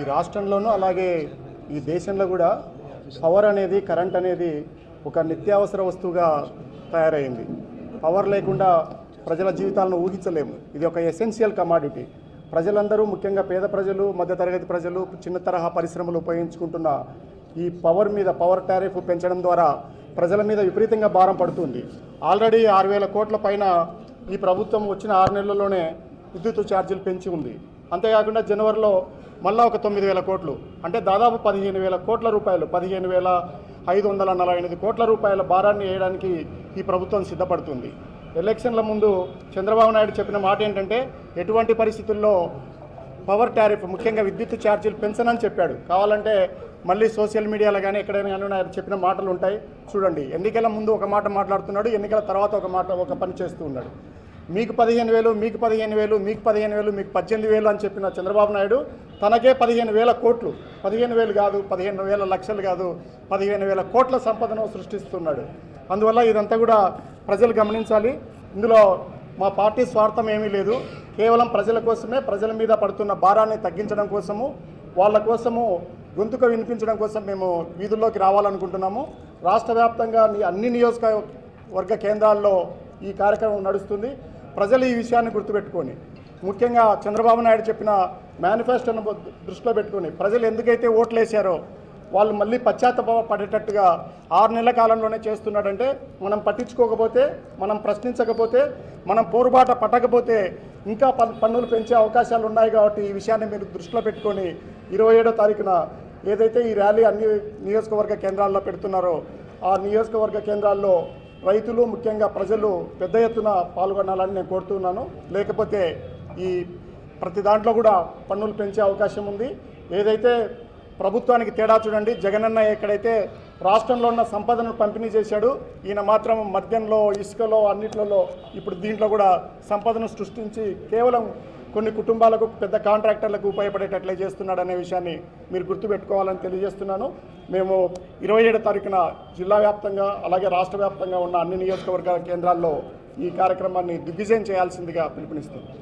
ఈ రాష్ట్రంలోనూ అలాగే ఈ దేశంలో కూడా పవర్ అనేది కరెంట్ అనేది ఒక నిత్యావసర వస్తువుగా తయారైంది. పవర్ లేకుండా ప్రజల జీవితాలను ఊహించలేము. ఇది ఒక ఎసెన్షియల్ కమాడిటీ ప్రజలందరూ ముఖ్యంగా పేద ప్రజలు మధ్యతరగతి ప్రజలు చిన్న తరహా పరిశ్రమలు ఉపయోగించుకుంటున్న ఈ పవర్ మీద పవర్ టారిఫ్ పెంచడం ద్వారా ప్రజల మీద విపరీతంగా భారం పడుతుంది. ఆల్రెడీ ఆరు వేల కోట్ల పైన ఈ ప్రభుత్వం వచ్చిన ఆరు నెలల్లోనే విద్యుత్ ఛార్జీలు పెంచి ఉంది. అంతేకాకుండా జనవరిలో మళ్ళా ఒక తొమ్మిది వేల కోట్లు. అంటే దాదాపు పదిహేను వేల కోట్ల రూపాయలు పదిహేను వేల ఐదు వందల నలభై ఎనిమిది కోట్ల రూపాయల భారాన్ని వేయడానికి ఈ ప్రభుత్వం సిద్ధపడుతుంది. ఎలక్షన్ల ముందు చంద్రబాబు నాయుడు చెప్పిన మాట ఏంటంటే ఎటువంటి పరిస్థితుల్లో పవర్ టారిఫ్ ముఖ్యంగా విద్యుత్ ఛార్జీలు పెంచనని చెప్పాడు. కావాలంటే మళ్ళీ సోషల్ మీడియాలో కానీ ఎక్కడైనా కానీ ఆయన చెప్పిన మాటలు ఉంటాయి. చూడండి ఎన్నికల ముందు ఒక మాట మాట్లాడుతున్నాడు ఎన్నికల తర్వాత ఒక మాట ఒక పని చేస్తూ ఉన్నాడు. మీకు పదిహేను వేలు మీకు పదిహేను వేలు మీకు పదిహేను వేలు మీకు పద్దెనిమిది వేలు అని చెప్పిన చంద్రబాబు నాయుడు తనకే పదిహేను వేల కోట్లు. పదిహేను వేలు కాదు పదిహేను వేల లక్షలు కాదు పదిహేను వేల కోట్ల సంపదను సృష్టిస్తున్నాడు. అందువల్ల ఇదంతా కూడా ప్రజలు గమనించాలి. ఇందులో మా పార్టీ స్వార్థం ఏమీ లేదు. కేవలం ప్రజల కోసమే ప్రజల మీద పడుతున్న భారాన్ని తగ్గించడం కోసము వాళ్ళ కోసము గొంతుక వినిపించడం కోసం మేము వీధుల్లోకి రావాలనుకుంటున్నాము. రాష్ట్ర వ్యాప్తంగా అన్ని నియోజకవర్గ కేంద్రాల్లో ఈ కార్యక్రమం నడుస్తుంది. ప్రజలు ఈ విషయాన్ని గుర్తుపెట్టుకొని ముఖ్యంగా చంద్రబాబు నాయుడు చెప్పిన మేనిఫెస్టోను దృష్టిలో పెట్టుకొని ప్రజలు ఎందుకైతే ఓట్లు వేశారో వాళ్ళు మళ్ళీ పశ్చాత్తాప పడేటట్టుగా ఆరు నెలల కాలంలోనే చేస్తున్నాడంటే మనం పట్టించుకోకపోతే మనం ప్రశ్నించకపోతే మనం పోరుబాట పట్టకపోతే ఇంకా పన్నులు పెంచే అవకాశాలు ఉన్నాయి కాబట్టి ఈ విషయాన్ని మీరు దృష్టిలో పెట్టుకొని ఇరవై ఏడో తారీఖున ఏదైతే ఈ ర్యాలీ అన్ని నియోజకవర్గ కేంద్రాల్లో పెడుతున్నారో ఆ నియోజకవర్గ కేంద్రాల్లో రైతులు ముఖ్యంగా ప్రజలు పెద్ద ఎత్తున పాల్గొనాలని నేను కోరుతున్నాను. లేకపోతే ఈ ప్రతి దాంట్లో కూడా పన్నులు పెంచే అవకాశం ఉంది. ఏదైతే ప్రభుత్వానికి తేడా చూడండి జగనన్న ఎక్కడైతే రాష్ట్రంలో ఉన్న సంపదను పంపిణీ చేశాడు ఈయన మాత్రం మద్యంలో ఇసుకలో అన్నిట్లలో ఇప్పుడు దీంట్లో కూడా సంపదను సృష్టించి కేవలం కొన్ని కుటుంబాలకు పెద్ద కాంట్రాక్టర్లకు ఉపయోగపడేటట్లే చేస్తున్నాడు అనే విషయాన్ని మీరు గుర్తుపెట్టుకోవాలని తెలియజేస్తున్నాను. మేము ఇరవై ఏడు తారీఖున జిల్లా వ్యాప్తంగా అలాగే రాష్ట్ర వ్యాప్తంగా ఉన్న అన్ని నియోజకవర్గాల కేంద్రాల్లో ఈ కార్యక్రమాన్ని దిగ్విజయం చేయాల్సిందిగా పిలుపునిస్తున్నాం.